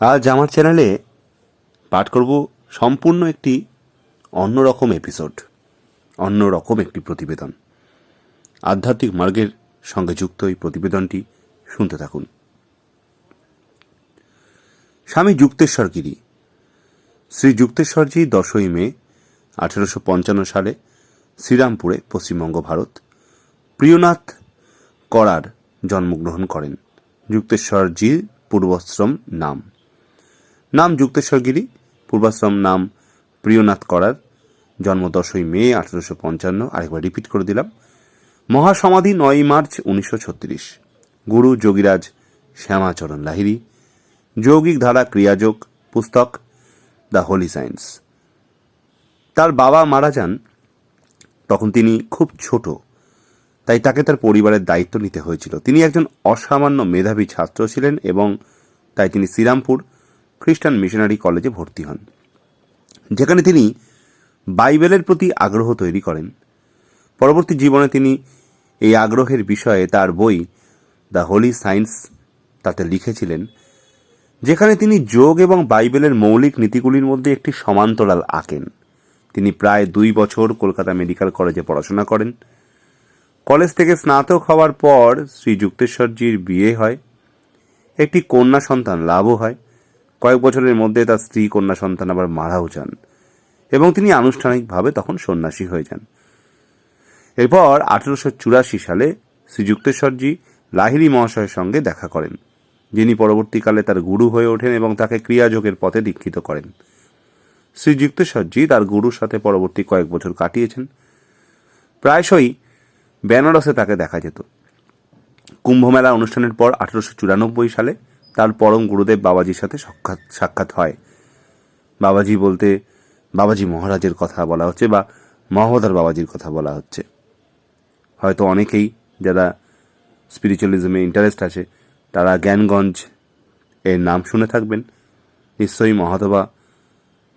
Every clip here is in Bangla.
আজ আমার চ্যানেলে পাঠ করব সম্পূর্ণ একটি অন্যরকম এপিসোড অন্যরকম একটি প্রতিবেদন। আধ্যাত্মিক মার্গের সঙ্গে যুক্ত এই প্রতিবেদনটি শুনতে থাকুন। স্বামী যুক্তেশ্বর গিরি। শ্রী যুক্তেশ্বরজি দশই মে আঠেরোশো পঞ্চান্ন সালে শ্রীরামপুরে, পশ্চিমবঙ্গ, ভারত, প্রিয়নাথ করার জন্মগ্রহণ করেন। যুক্তেশ্বরজির পূর্বাশ্রম নাম। নাম যুক্তেশ্বরগিরি, পূর্বাশ্রম নাম প্রিয়নাথ করার, জন্ম দশই মে আঠেরোশো পঞ্চান্ন, আরেকবার রিপিট করে দিলাম। মহাসমাধি নয় মার্চ উনিশশো ছত্রিশ। গুরু যোগীরাজ শ্যামাচরণ লাহিড়ী। যৌগিক ধারা ক্রিয়াযোগ, পুস্তক, দ্য হোলি সায়েন্স। তার বাবা মারা যান তখন তিনি খুব ছোট, তাই তাকে তার পরিবারের দায়িত্ব নিতে হয়েছিল। তিনি একজন অসামান্য মেধাবী ছাত্র ছিলেন এবং তাই তিনি শ্রীরামপুর খ্রিস্টান মিশনারি কলেজে ভর্তি হন, যেখানে তিনি বাইবেলের প্রতি আগ্রহ তৈরি করেন। পরবর্তী জীবনে তিনি এই আগ্রহের বিষয়ে তার বই দ্য হোলি সায়েন্স তাতে লিখেছিলেন, যেখানে তিনি যোগ এবং বাইবেলের মৌলিক নীতিগুলির মধ্যে একটি সমান্তরাল আঁকেন। তিনি প্রায় দুই বছর কলকাতা মেডিকেল কলেজে পড়াশোনা করেন। কলেজ থেকে স্নাতক হওয়ার পর শ্রী যুক্তেশ্বরজির বিয়ে হয়। একটি কন্যা সন্তান লাভও হয়। কয়েক বছরের মধ্যে তার স্ত্রী, কন্যা সন্তান আবার মারাও যান এবং তিনি আনুষ্ঠানিকভাবে তখন সন্ন্যাসী হয়ে যান। এরপর আঠেরোশো চুরাশি সালে শ্রী যুক্তেশ্বরজি লাহিড়ী মহাশয়ের সঙ্গে দেখা করেন, যিনি পরবর্তীকালে তার গুরু হয়ে ওঠেন এবং তাকে ক্রিয়াযোগের পথে দীক্ষিত করেন। শ্রীযুক্তেশ্বরজি তার গুরুর সাথে পরবর্তী কয়েক বছর কাটিয়েছেন। প্রায়শই বেনারসে তাকে দেখা যেত। কুম্ভমেলা অনুষ্ঠানের পর আঠেরোশো চুরানব্বই সালে তার পরম গুরুদেব বাবাজির সাথে সাক্ষাৎ সাক্ষাৎ হয়। বাবাজি বলতে, বাবাজি মহারাজের কথা বলা হচ্ছে বা মহোদর বাবাজির কথা বলা হচ্ছে। হয়তো অনেকেই যারা স্পিরিচুয়ালিজমে ইন্টারেস্ট আছে, তারা জ্ঞানগঞ্জ এর নাম শুনে থাকবেন। নিশ্চয়ই মহাতবা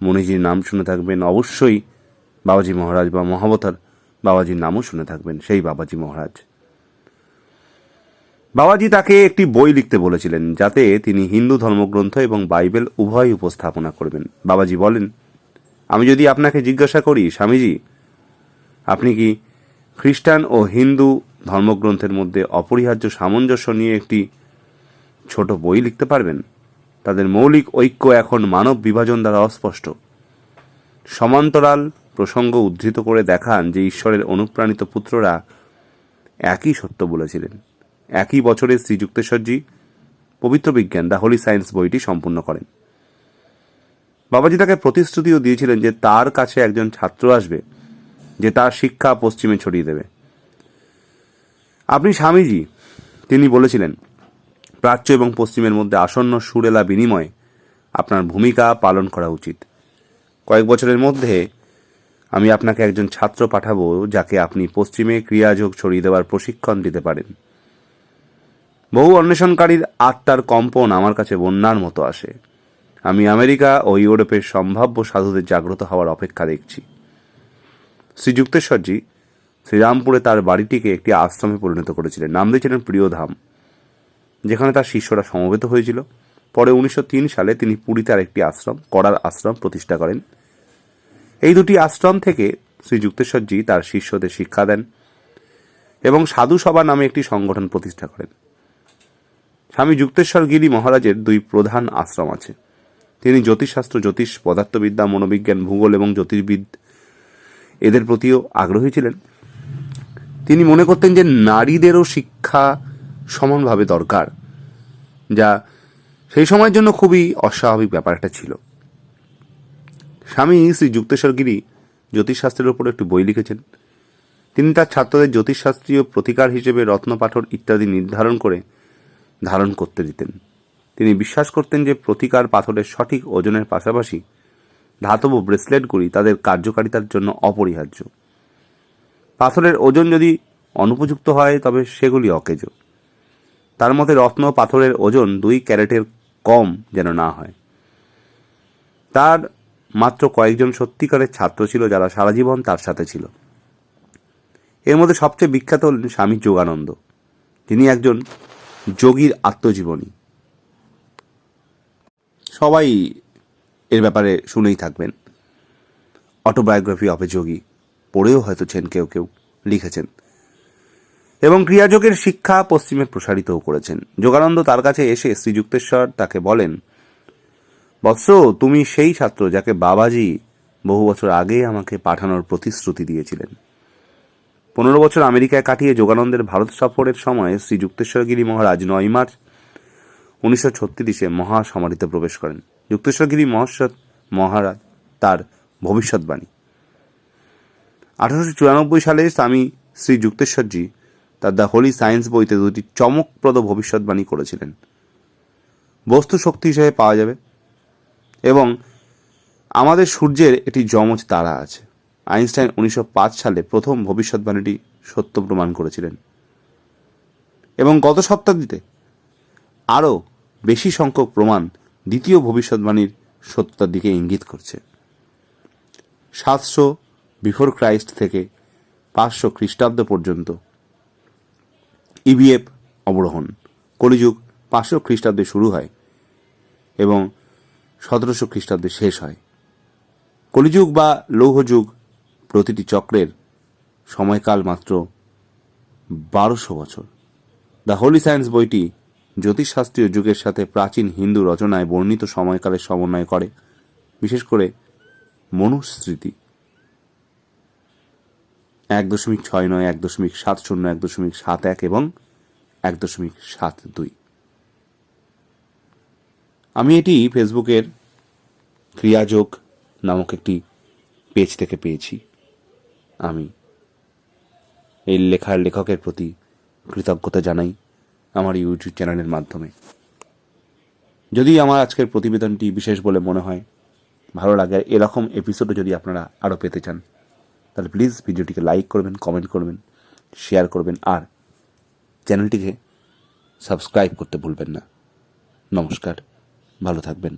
মণিজির নাম শুনে থাকবেন। অবশ্যই বাবাজি মহারাজ বা মহাবতার বাবাজির নামও শুনে থাকবেন, সেই বাবাজি মহারাজ। বাবাজি তাকে একটি বই লিখতে বলেছিলেন, যাতে তিনি হিন্দু ধর্মগ্রন্থ এবং বাইবেল উভয় উপস্থাপনা করবেন। বাবাজি বলেন, আমি যদি আপনাকে জিজ্ঞাসা করি, স্বামীজি, আপনি কি খ্রিস্টান ও হিন্দু ধর্মগ্রন্থের মধ্যে অপরিহার্য সামঞ্জস্য নিয়ে একটি ছোট বই লিখতে পারবেন? তাদের মৌলিক ঐক্য এখন মানব বিভাজন দ্বারা অস্পষ্ট। সমান্তরাল প্রসঙ্গ উদ্ধৃত করে দেখান যে ঈশ্বরের অনুপ্রাণিত পুত্ররা একই সত্য বলেছিলেন। একই বছরে শ্রীযুক্তেশ্বরজি পবিত্র বিজ্ঞান, দ্য হোলি সায়েন্স বইটি সম্পূর্ণ করেন। বাবাজি তাকে প্রতিশ্রুতিও দিয়েছিলেন যে তার কাছে একজন ছাত্র আসবে, যে তার শিক্ষা পশ্চিমে ছড়িয়ে দেবে। আপনি স্বামীজি, তিনি বলেছিলেন, প্রাচ্য এবং পশ্চিমের মধ্যে আসন্ন সুরেলা বিনিময়ে আপনার ভূমিকা পালন করা উচিত। কয়েক বছরের মধ্যে আমি আপনাকে একজন ছাত্র পাঠাবো যাকে আপনি পশ্চিমে ক্রিয়াযোগ ছড়িয়ে দেওয়ার প্রশিক্ষণ দিতে পারেন। বহু অন্বেষণকারীর আত্মার কম্পন আমার কাছে বন্যার মতো আসে। আমি আমেরিকা ও ইউরোপের সম্ভাব্য সাধুদের জাগ্রত হওয়ার অপেক্ষা দেখছি। শ্রীযুক্তেশ্বরজি শ্রীরামপুরে তার বাড়িটিকে একটি আশ্রমে পরিণত করেছিলেন। নাম দিয়েছিলেন প্রিয়ধাম, যেখানে তার শিষ্যরা সমবেত হয়েছিল। পরে উনিশশো তিন সালে তিনি পুরীতে আরেকটি আশ্রম, করার আশ্রম প্রতিষ্ঠা করেন। এই দুটি আশ্রম থেকে শ্রীযুক্তেশ্বরজি তার শিষ্যদের শিক্ষা দেন এবং সাধু সভা নামে একটি সংগঠন প্রতিষ্ঠা করেন। স্বামী যুক্তেশ্বর গিরি মহারাজের দুই প্রধান আশ্রম আছে। তিনি জ্যোতিষশাস্ত্র, জ্যোতিষ পদার্থবিদ্যা, মনোবিজ্ঞান, ভূগোল এবং জ্যোতির্বিদ এদের প্রতিও আগ্রহী ছিলেন। তিনি মনে করতেন যে নারীদেরও শিক্ষা সমানভাবে দরকার, যা সেই সময়ের জন্য খুবই অস্বাভাবিক ব্যাপার একটা ছিল। স্বামী শ্রী যুক্তেশ্বর গিরি জ্যোতিষশাস্ত্রের ওপর একটি বই লিখেছেন। তিনি তার ছাত্রদের জ্যোতিষশাস্ত্রীয় প্রতিকার হিসেবে রত্নপাঠর ইত্যাদি নির্ধারণ করে ধারণ করতে দিতেন। তিনি বিশ্বাস করতেন যে প্রতিকার পাথরের সঠিক ওজনের পাশাপাশি ধাতব ব্রেসলেটগুলি তাদের কার্যকারিতার জন্য অপরিহার্য। পাথরের ওজন যদি অনুপযুক্ত হয়, তবে সেগুলি অকেজ। তার মতে রত্ন পাথরের ওজন দুই ক্যারেটের কম যেন না হয়। তার মাত্র কয়েকজন সত্যিকারের ছাত্র ছিল যারা সারা জীবন তার সাথে ছিল। এর মধ্যে সবচেয়ে বিখ্যাত হলেন স্বামী যোগানন্দ। তিনি একজন যোগীর আত্মজীবনী। সবাই এর ব্যাপারে শুনেই থাকবেন। অটোবায়োগ্রাফি অফ এ যোগী, পড়েও হয়তোছেন কেউ কেউ লিখেছেন। এবং ক্রিয়াযোগের শিক্ষা পশ্চিমে প্রসারিতও করেছেন। যোগানন্দ তার কাছে এসে শ্রীযুক্তেশ্বর তাকে বলেন, বৎস, তুমি সেই ছাত্র যাকে বাবাজি বহু বছর আগে আমাকে পাঠানোর প্রতিশ্রুতি দিয়েছিলেন। পনেরো বছর আমেরিকায় কাটিয়ে যোগানন্দের ভারত সফরের সময় শ্রী যুক্তেশ্বরগিরি মহারাজ নয় মার্চ উনিশশো ছত্রিশে মহাসমাধিতে প্রবেশ করেন। যুক্তেশ্বরগিরি মহাসৎ মহারাজ তার ভবিষ্যৎবাণী। আঠারোশো চুরানব্বই সালে স্বামী শ্রী যুক্তেশ্বরজি তার দ্য হোলি সায়েন্স বইতে দুটি চমকপ্রদ ভবিষ্যৎবাণী করেছিলেন। বস্তু শক্তি হিসেবে পাওয়া যাবে এবং আমাদের সূর্যের একটি যমজ তারা আছে। আইনস্টাইন উনিশশো পাঁচ সালে প্রথম ভবিষ্যৎবাণীটি সত্য প্রমাণ করেছিলেন। এবং গত শতাব্দীতে আরও বেশি সংখ্যক প্রমাণ দ্বিতীয় ভবিষ্যৎবাণীর সত্যতার দিকে ইঙ্গিত করছে। সাতশো বিফোর ক্রাইস্ট থেকে পাঁচশো খ্রিস্টাব্দ পর্যন্ত ইবিএফ অবরোহণ। কলিযুগ পাঁচশো খ্রিস্টাব্দে শুরু হয় এবং সতেরোশো খ্রিস্টাব্দে শেষ হয়। কলিযুগ বা লৌহযুগ প্রতিটি চক্রের সময়কাল মাত্র বারোশো বছর। দ্য হোলি সায়েন্স বইটি জ্যোতিষশাস্ত্রীয় যুগের সাথে প্রাচীন হিন্দু রচনায় বর্ণিত সময়কালের সমন্বয় করে, বিশেষ করে মনুস্মৃতি। এক দশমিক ছয় নয়, এক দশমিক সাত শূন্য, এক দশমিক সাত এক এবং এক দশমিক সাত দুই। আমি এটি ফেসবুকের ক্রিয়াযোগ নামক একটি পেজ থেকে পেয়েছি। আমি। এই লেখার লেখকের প্রতি কৃতজ্ঞতা জানাই আমার ইউটিউব চ্যানেলের মাধ্যমে। যদি আমার আজকের প্রতিবেদনটি বিশেষ বলে মনে হয়, ভালো লাগে, এরকম এপিসোডও যদি আপনারা আরও পেতে চান, তাহলে প্লিজ ভিডিওটিকে লাইক করবেন কমেন্ট করবেন শেয়ার করবেন, আর চ্যানেলটিকে সাবস্ক্রাইব করতে ভুলবেন না। নমস্কার, ভালো থাকবেন।